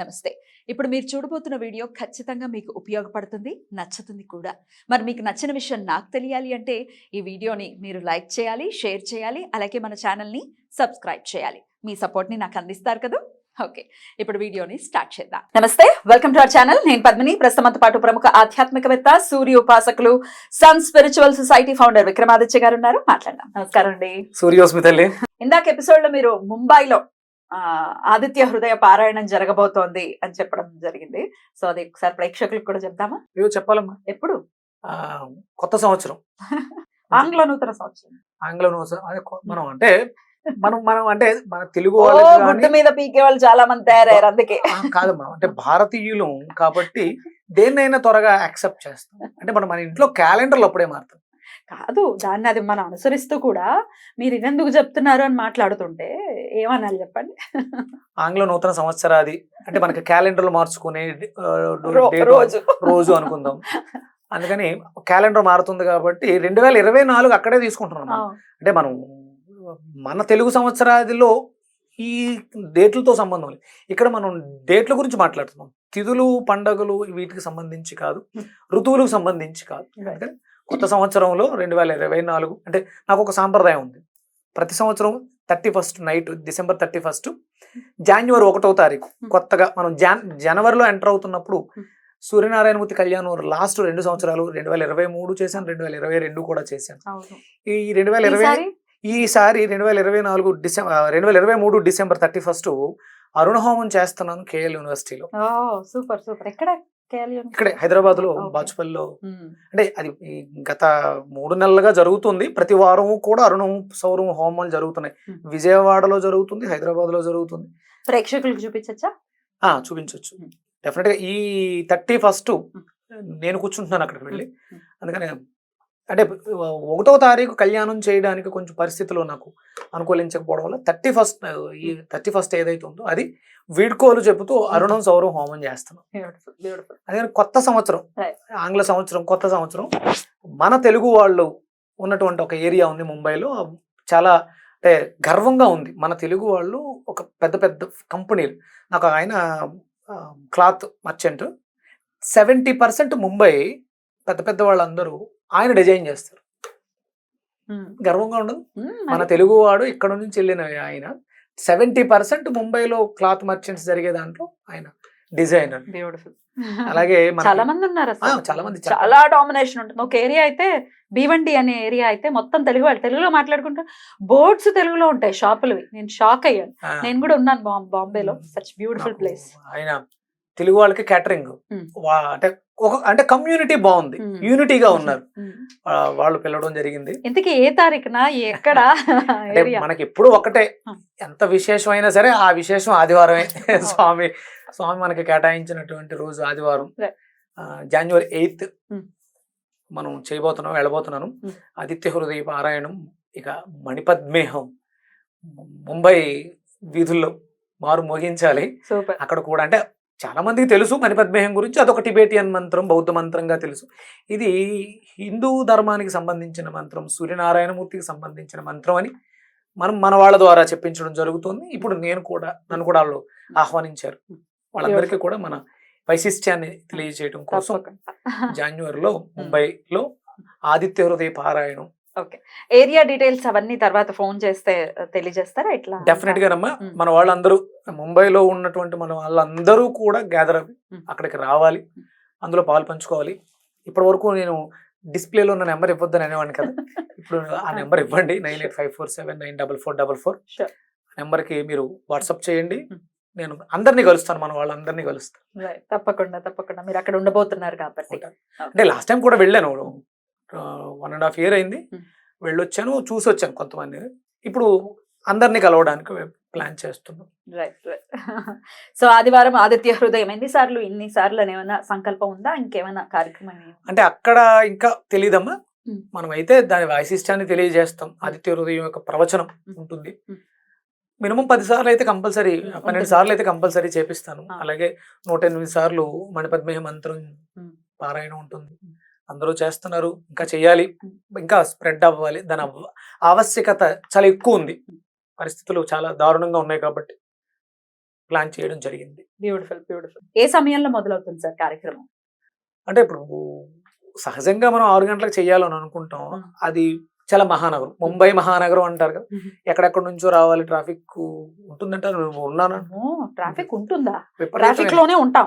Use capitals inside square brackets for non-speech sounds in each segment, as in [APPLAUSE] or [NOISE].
నమస్తే. ఇప్పుడు మీరు చూడబోతున్న వీడియో ఖచ్చితంగా మీకు ఉపయోగపడుతుంది నచ్చుతుంది కూడా. మరి మీకు నచ్చిన విషయం నాకు తెలియాలి అంటే ఈ వీడియోని మీరు లైక్ చేయాలి షేర్ చేయాలి అలాగే మన ఛానల్ని సబ్స్క్రైబ్ చేయాలి. మీ సపోర్ట్ని నాకు అందిస్తారు కదా? ఓకే. ఇప్పుడు వీడియోని స్టార్ట్ చేద్దాం. నమస్తే వెల్కమ్ టు అవర్ ఛానల్. నేను పద్మిని ప్రస్తుతంతో పాటు ప్రముఖ ఆధ్యాత్మికవేత్త సూర్య ఉపాసకులు Sun Spiritual Society founder Vikramaditya గారు ఉన్నారు. మాట్లాడదాం. నమస్కారం అండి. సూర్యోస్మి తల్లి. ఇందాక ఎపిసోడ్లో మీరు ముంబైలో ఆదిత్య హృదయ పారాయణం జరగబోతోంది అని చెప్పడం జరిగింది. సో అది ఒకసారి ప్రేక్షకులకు కూడా చెప్దామా ఏవో చెప్పాలమ్మా. ఎప్పుడు? ఆ, కొత్త సంవత్సరం. [LAUGHS] ఆంగ్ల నూతన సంవత్సరం. ఆంగ్ల నూస- అదే మనం అంటే మనం మనం అంటే మన తెలుగు గాని- మీద పీకే వాళ్ళు చాలా మంది తయారయ్యారు అందుకే. కాదమ్మా. అంటే భారతీయులు కాబట్టి దేన్నైనా త్వరగా యాక్సెప్ట్ చేస్తాం. అంటే మనం మన ఇంట్లో క్యాలెండర్లు అప్పుడే మారుతాం. కాదు దాన్ని అది మనం అనుసరిస్తూ కూడా మీరు ఇదెందుకు చెప్తున్నారు అని మాట్లాడుతుంటే ఏమనాలి చెప్పండి? ఆంగ్ల నూతన సంవత్సరాది అంటే మనకి క్యాలెండర్లు మార్చుకునే రోజు. రోజు అనుకుందాం. అందుకని క్యాలెండర్ మారుతుంది కాబట్టి రెండు వేల ఇరవై నాలుగు అక్కడే తీసుకుంటున్నాం. అంటే మనం మన తెలుగు సంవత్సరాదిలో ఈ డేట్లతో సంబంధం లేదు. ఇక్కడ మనం డేట్ల గురించి మాట్లాడుతున్నాం. తిథులు పండగలు వీటికి సంబంధించి కాదు ఋతువులకు సంబంధించి కాదు. అందుకని కొత్త సంవత్సరంలో రెండు వేల ఇరవై నాలుగు అంటే నాకు ఒక సాంప్రదాయం ఉంది. ప్రతి సంవత్సరం thirty first night December thirty first January ఒకటో తారీఖు కొత్తగా మనం జాన్ జనవరిలో ఎంటర్ అవుతున్నప్పుడు సూర్యనారాయణమూర్తి కళ్యాణం లాస్ట్ రెండు సంవత్సరాలు రెండు వేల ఇరవై మూడు చేశాను రెండు వేల ఇరవై రెండు కూడా చేశాను. ఈ రెండు వేల ఇరవై ఈసారి? రెండు వేల ఇరవై నాలుగు డిసెంబర్ రెండు వేల ఇరవై మూడు డిసెంబర్ థర్టీ ఫస్ట్ అరుణ హోమం చేస్తున్నాను కేఎల్ యూనివర్సిటీలో. Super super. ఎక్కడ? ఇక్కడే హైదరాబాద్లో. బాచుపల్లిలో. అంటే అది గత మూడు నెలలుగా జరుగుతుంది. ప్రతి వారం కూడా అరుణం సౌరం హోమాలు జరుగుతున్నాయి. విజయవాడలో జరుగుతుంది హైదరాబాద్లో జరుగుతుంది. ప్రేక్షకులకు చూపించచ్చా? ఆ చూపించవచ్చు. డెఫినెట్గా ఈ థర్టీ ఫస్ట్ నేను కూర్చుంటున్నాను అక్కడికి వెళ్ళి. అందుకని అంటే ఒకటో తారీఖు కళ్యాణం చేయడానికి కొంచెం పరిస్థితులు నాకు అనుకూలించకపోవడం వల్ల థర్టీ ఫస్ట్ ఈ థర్టీ ఫస్ట్ ఏదైతే ఉందో అది వీడ్కోలు చెబుతూ అరుణం సౌరం హోమం చేస్తున్నాం. అదే కొత్త సంవత్సరం. ఆంగ్ల సంవత్సరం కొత్త సంవత్సరం మన తెలుగు వాళ్ళు ఉన్నటువంటి ఒక ఏరియా ఉంది ముంబైలో చాలా అంటే గర్వంగా ఉంది. మన తెలుగు వాళ్ళు ఒక పెద్ద పెద్ద కంపెనీలు. నాకు ఆయన cloth merchant. Seventy percent Mumbai పెద్ద పెద్ద వాళ్ళందరూ ఆయన డిజైన్ చేస్తారు. గర్వంగా ఉండదు. మన తెలుగు వాడు ఇక్కడ నుంచి వెళ్ళిన ఆయన సెవెంటీ పర్సెంట్ ముంబైలో క్లాత్ మర్చెంట్స్ జరిగే దాంట్లో ఆయన డిజైనర్. బ్యూటిఫుల్ అలాగే [LAUGHS] చాలా మంది ఉన్నారు చాలా మంది, చాలా. డామినేషన్ ఉంటుంది. ఒక ఏరియా అయితే భీవండి అనే ఏరియా అయితే మొత్తం తెలుగు వాళ్ళు తెలుగులో మాట్లాడుకుంటూ బోర్డ్స్ తెలుగులో ఉంటాయి షాపులు నేను షాక్ అయ్యాను. నేను కూడా ఉన్నాను బాంబేలో. సచ్ బ్యూటిఫుల్ ప్లేస్ ఆయన తెలుగు వాళ్ళకి క్యాటరింగ్. అంటే ఒక అంటే కమ్యూనిటీ బాగుంది. యూనిటీగా ఉన్నారు. వాళ్ళు పిలవడం జరిగింది. ఇంతకీ ఏ తారీఖున? ఎక్కడ? [LAUGHS] అంటే మనకి ఎప్పుడు ఒకటే. ఎంత విశేషమైనా సరే ఆ విశేషం ఆదివారమే. [LAUGHS] స్వామి స్వామి మనకి కేటాయించినటువంటి రోజు ఆదివారం. జనవరి ఎయిత్. మనం చేయబోతున్నాం వెళ్ళబోతున్నాను. ఆదిత్య హృదయ పారాయణం ఇక మణిపద్మేహం ముంబై వీధుల్లో మారు మోగించాలి. అక్కడ కూడా అంటే చాలా మందికి తెలుసు మణిపద్మేహం గురించి. అదొక టిబేటియన్ మంత్రం బౌద్ధ మంత్రంగా తెలుసు. ఇది హిందూ ధర్మానికి సంబంధించిన మంత్రం సూర్యనారాయణమూర్తికి సంబంధించిన మంత్రం అని మనం మన వాళ్ళ ద్వారా చెప్పించడం జరుగుతుంది. ఇప్పుడు నేను కూడా నన్ను కూడా వాళ్ళు ఆహ్వానించారు. వాళ్ళందరికీ కూడా మన వైశిష్ట్యాన్ని తెలియజేయడం కోసం జాన్యువరిలో ముంబైలో [LAUGHS] ఆదిత్య హృదయ పారాయణం. ఏరియా డీటెయిల్స్ అవన్నీ తర్వాత ఫోన్ చేస్తే తెలియజేస్తారా ఇట్లా? Definite Hmm. మన వాళ్ళందరూ ముంబైలో ఉన్నటువంటి మన వాళ్ళందరూ కూడా గ్యాదర్ అవి. అక్కడికి రావాలి. అందులో పాలు పంచుకోవాలి. ఇప్పటి వరకు నేను డిస్ప్లేలో ఉన్న నెంబర్ ఇవ్వద్దని అనేవాడిని కదా. [LAUGHS] ఇప్పుడు ఆ నెంబర్ ఇవ్వండి. Nine eight five four seven nine double four double four. నెంబర్కి మీరు వాట్సాప్ చేయండి. నేను అందరినీ కలుస్తాను. మన వాళ్ళందరినీ కలుస్తాను. తప్పకుండా తప్పకుండా. మీరు అక్కడ ఉండబోతున్నారు కాబట్టి. అంటే లాస్ట్ టైం కూడా వెళ్ళాను. వన్ అండ్ హాఫ్ ఇయర్ అయింది. వెళ్ళొచ్చాను చూసి వచ్చాను కొంతమంది. ఇప్పుడు అందరినీ కలవడానికి ప్లాన్ చేస్తున్నాం రైట్ రైట్ సో ఆదివారం ఆదిత్య హృదయం ఎన్నిసార్లు ఇన్ని సార్లు అని ఏమైనా సంకల్పం ఉందా ఇంకేమైనా కార్యక్రమం? అంటే అక్కడ ఇంకా తెలియదమ్మా. మనం అయితే దాని వైశిష్టాన్ని తెలియజేస్తాం ఆదిత్య హృదయం యొక్క ప్రవచనం. ఉంటుంది. మినిమం పది సార్లు అయితే కంపల్సరీ. పన్నెండు. సార్లు అయితే కంపల్సరీ చేపిస్తాను. అలాగే నూట ఎనిమిది సార్లు మణిపద్మేహ మంత్రం. పారాయణం ఉంటుంది. అందరూ చేస్తున్నారు ఇంకా చేయాలి. ఇంకా స్ప్రెడ్ అవ్వాలి దాని ఆవశ్యకత చాలా ఎక్కువ ఉంది పరిస్థితులు చాలా దారుణంగా ఉన్నాయి కాబట్టి ప్లాన్ చేయడం జరిగింది. బ్యూటిఫుల్ బ్యూటిఫుల్ ఏ సమయంలో మొదలవుతుంది సార్ కార్యక్రమం? అంటే ఇప్పుడు సహజంగా మనం ఆరు గంటలకు చేయాలని అనుకుంటాం. అది చాలా మహానగరం. ముంబై మహానగరం అంటారు కదా. ఎక్కడెక్కడ నుంచో రావాలి ట్రాఫిక్ ఉంటుందంటారు నువ్వు ఉన్నాను. ట్రాఫిక్ ఉంటుందా? [LAUGHS] ట్రాఫిక్లోనే ఉంటాం.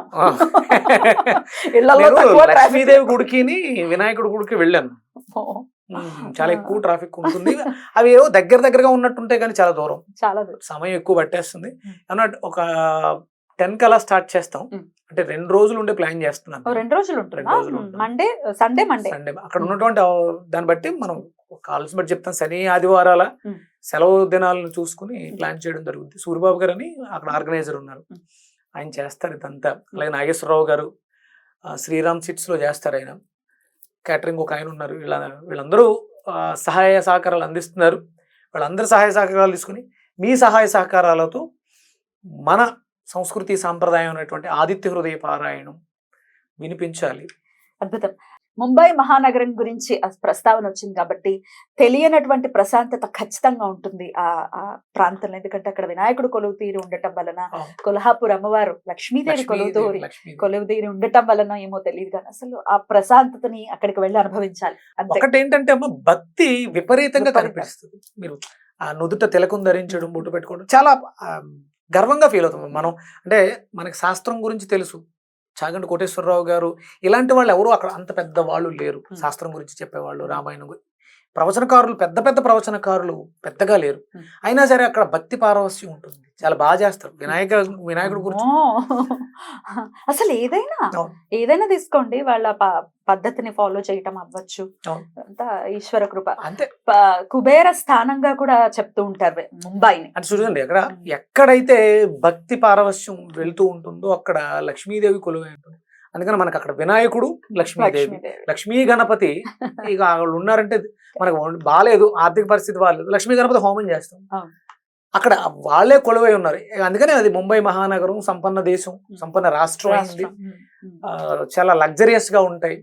లక్ష్మీదేవి గుడికిని వినాయకుడి గుడికి వెళ్ళాను. చాలా ఎక్కువ ట్రాఫిక్ ఉంటుంది. [LAUGHS] అవి ఏవో దగ్గర దగ్గరగా ఉన్నట్టుంటాయి కానీ చాలా దూరం. చాలా దూరం. సమయం ఎక్కువ పట్టేస్తుంది. అన్నట్టు ఒక టెన్ కలా స్టార్ట్ చేస్తాం. అంటే రెండు రోజులు ఉండే ప్లాన్ ఓ, చేస్తున్నాను రెండు రోజులు రెండు రోజులు. Monday Sunday Monday. సండే అక్కడ ఉన్నటువంటి దాన్ని బట్టి మనం కాల్స్ బట్టి చెప్తాం. శని ఆదివారాల. సెలవు దినాలను చూసుకుని ప్లాన్ చేయడం జరుగుతుంది సూర్యబాబు గారు అని అక్కడ ఆర్గనైజర్ ఉన్నారు. ఆయన చేస్తారు ఇదంతా. అలాగే నాగేశ్వరరావు గారు శ్రీరామ్ సిట్స్లో చేస్తారు ఆయన. క్యాటరింగ్ ఒక ఆయన ఉన్నారు. వీళ్ళ వీళ్ళందరూ సహాయ సహకారాలు అందిస్తున్నారు. వాళ్ళందరూ సహాయ సహకారాలు తీసుకుని మీ సహాయ సహకారాలతో మన సంస్కృతి సాంప్రదాయం అనేటువంటి ఆదిత్య హృదయ పారాయణం వినిపించాలి. అద్భుతం. ముంబై మహానగరం గురించి ప్రస్తావన వచ్చింది కాబట్టి తెలియనటువంటి ప్రశాంతత ఖచ్చితంగా ఉంటుంది ఆ ఆ ప్రాంతంలో ఎందుకంటే అక్కడ వినాయకుడు కొలువు తీరి ఉండటం వలన. కొల్హాపూర్ అమ్మవారు లక్ష్మీదేవి కొలువు లక్ష్మీదేవి, తోరి లక్ష్మీదేవి. కొలువు తీరి ఉండటం వలన ఏమో తెలియదు కానీ అసలు ఆ ప్రశాంతతని అక్కడికి వెళ్ళి అనుభవించాలి ఒకటి ఏంటంటే అమ్మ భక్తి విపరీతంగా విపరీతం. కనిపిస్తుంది మీరు ఆ నుదుట తిలకం ధరించడం బొట్టు పెట్టుకోవడం చాలా గర్వంగా ఫీల్ అవుతాం మనం అంటే మనకి శాస్త్రం గురించి తెలుసు చాగంటి కోటేశ్వరరావు గారు ఇలాంటి వాళ్ళు ఎవరు అక్కడ అంత పెద్ద వాళ్ళు లేరు. శాస్త్రం గురించి చెప్పేవాళ్ళు రామాయణం ప్రవచనకారులు పెద్ద పెద్ద ప్రవచనకారులు పెద్దగా లేరు. అయినా సరే అక్కడ భక్తి పారవస్యం ఉంటుంది. చాలా బాగా చేస్తారు. వినాయక వినాయకుడు గురించి! [LAUGHS] అసలు ఏదైనా. ఏదైనా తీసుకోండి. వాళ్ళ పద్ధతిని ఫాలో చేయటం అవ్వచ్చు. అంతా ఈశ్వర కృప. అంతే. ప- కుబేర స్థానంగా కూడా చెప్తూ ఉంటారు ముంబైని. అంటే చూడండి అక్కడ. ఎక్కడైతే భక్తి పారవస్యం వెళ్తూ ఉంటుందో అక్కడ లక్ష్మీదేవి కొలువై ఉంటుంది. అందుకని మనకు అక్కడ వినాయకుడు లక్ష్మీదేవి. లక్ష్మీ గణపతి [LAUGHS] ఇక వాళ్ళు ఉన్నారంటే మనకు బాగాలేదు ఆర్థిక పరిస్థితి బాగాలేదు లక్ష్మీ గణపతి హోమం చేస్తాం. అక్కడ వాళ్ళే కొలువై ఉన్నారు. అందుకని అది ముంబై మహానగరం సంపన్న దేశం సంపన్న రాష్ట్రం అయింది. చాలా లగ్జరియస్గా ఉంటాయి.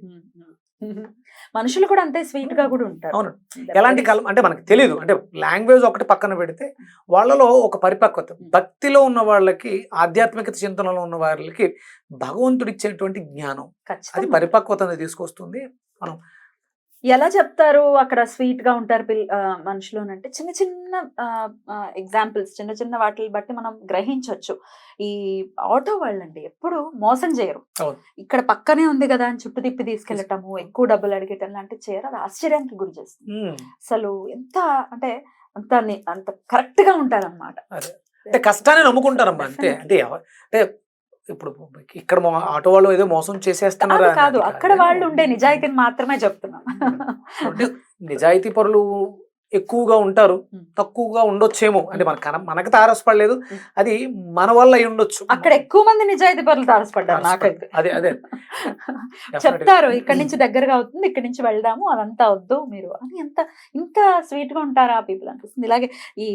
మనుషులు కూడా అంతే స్వీట్గా కూడా ఉంటారు. అవును. ఎలాంటి కలం అంటే మనకు తెలియదు అంటే లాంగ్వేజ్ ఒకటి పక్కన పెడితే వాళ్ళలో ఒక పరిపక్వత. భక్తిలో ఉన్న వాళ్ళకి ఆధ్యాత్మికత చింతనలో ఉన్న వాళ్ళకి భగవంతుడు ఇచ్చేటువంటి జ్ఞానం. అది ఖచ్చితంగా. పరిపక్వతని తీసుకొస్తుంది. ఎలా చెప్తారు? అక్కడ స్వీట్గా ఉంటారు పిల్ ఆ, మనుషులు అంటే చిన్న చిన్న ఎగ్జాంపుల్స్ చిన్న చిన్న వాటిని బట్టి మనం గ్రహించవచ్చు ఈ ఆటో వాళ్ళండి ఎప్పుడు మోసం చేయరు. ఇక్కడ పక్కనే ఉంది కదా అని చుట్టు తిప్పి తీసుకెళ్ళటము ఎక్కువ డబ్బులు అడిగటం లాంటివి చేయరు. అది ఆశ్చర్యానికి గురి చేస్తుంది. అసలు ఎంత అంటే అంత అంత కరెక్ట్గా ఉంటారన్నమాట. అంటే కష్టాన్ని నమ్ముకుంటారమ్మా. అంతే. అంటే అంటే ఇప్పుడు ఇక్కడ ఆటో వాళ్ళు ఏదో మోసం చేసేస్తున్నారు కాదు అక్కడ. వాళ్ళు ఉండే నిజాయితీని మాత్రమే చెప్తున్నాం నిజాయితీ పరులు ఎక్కువగా ఉంటారు. తక్కువగా ఉండొచ్చేమో అంటే మన కన మనకు తారసపడలేదు. అది మన వల్ల అయి ఉండొచ్చు అక్కడ ఎక్కువ మంది నిజాయితీ పరులు తారసపడ్డారు నాకైతే అదే అదే [LAUGHS] చెప్తారు ఇక్కడ నుంచి దగ్గరగా అవుతుంది ఇక్కడ నుంచి వెళ్దాము అదంతా వద్దు మీరు అని ఎంత ఇంత స్వీట్గా ఉంటారా పీపుల్ అనిపిస్తుంది ఇలాగే ఈ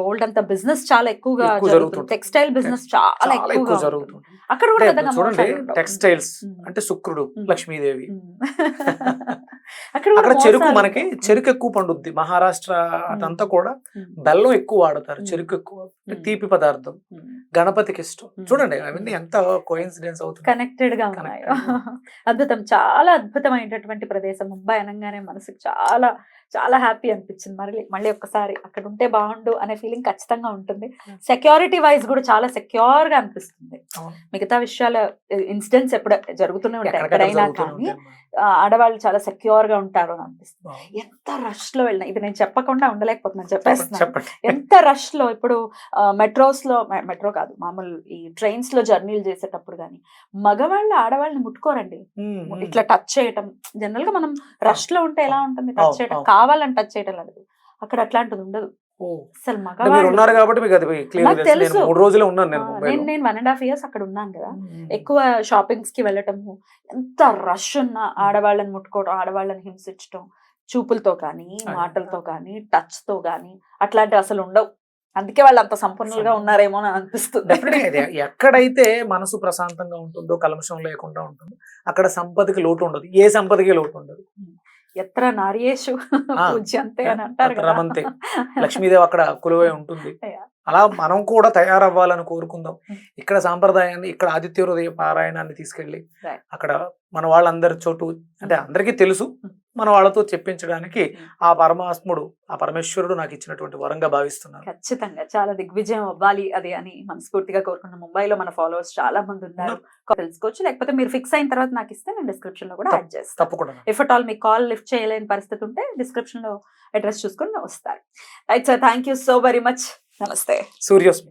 బోల్డ్ అంత బిజినెస్ చాలా ఎక్కువగా ఎక్కువ జరుగుతుంది. టెక్స్టైల్ బిజినెస్ చాలా ఎక్కువగా. జరుగుతుంది అక్కడ కూడా చూడండి. టెక్స్టైల్స్. అంటే శుక్రుడు. లక్ష్మీదేవి. [LAUGHS] అక్కడ కూడా అక్కడ చెరుకు మనకి. చెరుకు ఎక్కువ పండుద్ది మహారాష్ట్ర అదంతా కూడా. బెల్లం ఎక్కువ వాడతారు. చెరుకు ఎక్కువ. తీపి పదార్థం. గణపతికి ఇష్టం. చూడండి అవన్నీ ఎంత కోయిన్సిడెన్స్ అవుతుంది కనెక్టెడ్గా ఉన్నాయి. [LAUGHS] అద్భుతం చాలా అద్భుతమైనటువంటి ప్రదేశం ముంబై అనగానే మనసుకు చాలా చాలా హ్యాపీ అనిపించింది మళ్ళీ మళ్ళీ ఒక్కసారి అక్కడ ఉంటే బాగుండు అనే ఫీలింగ్ ఖచ్చితంగా ఉంటుంది. సెక్యూరిటీ వైజ్ కూడా చాలా సెక్యూర్గా అనిపిస్తుంది. మిగతా విషయాల ఇన్సిడెంట్స్ ఎప్పుడు జరుగుతూనే ఉంటాయి ఎక్కడైనా కానీ ఆడవాళ్ళు చాలా సెక్యూర్గా ఉంటారు అని అనిపిస్తుంది. ఎంత రష్లో వెళ్ళినా ఇది నేను చెప్పకుండా ఉండలేకపోతున్నాను చెప్పేస్తున్నాను ఎంత రష్లో ఇప్పుడు మెట్రోస్లో మెట్రో కాదు మామూలు ఈ ట్రైన్స్లో జర్నీలు చేసేటప్పుడు కానీ మగవాళ్ళు ఆడవాళ్ళని ముట్టుకోరండి. ఇట్లా టచ్ చేయటం జనరల్గా మనం రష్లో ఉంటే ఎలా ఉంటుంది టచ్ చేయటం. కావాలని టచ్ చేయటం లేదు అక్కడ అట్లాంటిది ఉండదు. అసలు ఉన్నారు కాబట్టి మీకు అది క్లియర్ నాకు తెలుసు నేను తెలుసు. మూడు రోజులే ఉన్నాను నేను వన్ అండ్ హాఫ్ ఇయర్స్ అక్కడ ఉన్నాను కదా. ఎక్కువ షాపింగ్స్కి వెళ్ళటము ఎంత రష్ ఉన్న ఆడవాళ్ళని ముట్టుకోవడం ఆడవాళ్ళని హింసించడం చూపులతో కానీ. మాటలతో కానీ టచ్తో కానీ అట్లాంటివి అసలు ఉండవు అందుకే వాళ్ళు అంత సంపన్నులుగా ఉన్నారేమో అని అనిపిస్తుంది ఎక్కడైతే మనసు ప్రశాంతంగా ఉంటుందో కల్మషం లేకుండా ఉంటుందో అక్కడ సంపదకి లోటు ఉండదు ఏ సంపదకి లోటు ఉండదు. ఎత్ర నార్యేషు పూజ్యంతే అని అంటారు రమంతే. లక్ష్మీదేవి అక్కడ కొలువై ఉంటుంది. [LAUGHS] అలా మనం కూడా తయారవ్వాలని కోరుకుందాం. ఇక్కడ సాంప్రదాయాన్ని ఇక్కడ ఆదిత్య హృదయ పారాయణాన్ని తీసుకెళ్ళి. అక్కడ మన వాళ్ళందరి చోటు అంటే అందరికీ తెలుసు. మన వాళ్ళతో చెప్పించడానికి. ఆ పరమాత్ముడు ఆ పరమేశ్వరుడు నాకు ఇచ్చినటువంటి వరంగా భావిస్తున్నాను ఖచ్చితంగా. చాలా దిగ్విజయం అవ్వాలి అది అని మనస్ఫూర్తిగా కోరుకున్న ముంబైలో మన ఫాలోవర్స్ చాలా మంది ఉన్నారు. తెలుసుకోవచ్చు. లేకపోతే మీరు ఫిక్స్ అయిన తర్వాత నాకు ఇస్తే నేను డిస్క్రిప్షన్లో కూడా యాడ్ చేస్తాను. తప్పకుండా ఇఫ్ అట్ ఆల్ మీకు కాల్ లిఫ్ట్ చేయలేని పరిస్థితి ఉంటే డిస్క్రిప్షన్లో అడ్రస్ చూసుకొని వస్తారు. Right sir thank you so very much నమస్తే. సూర్యోస్మి.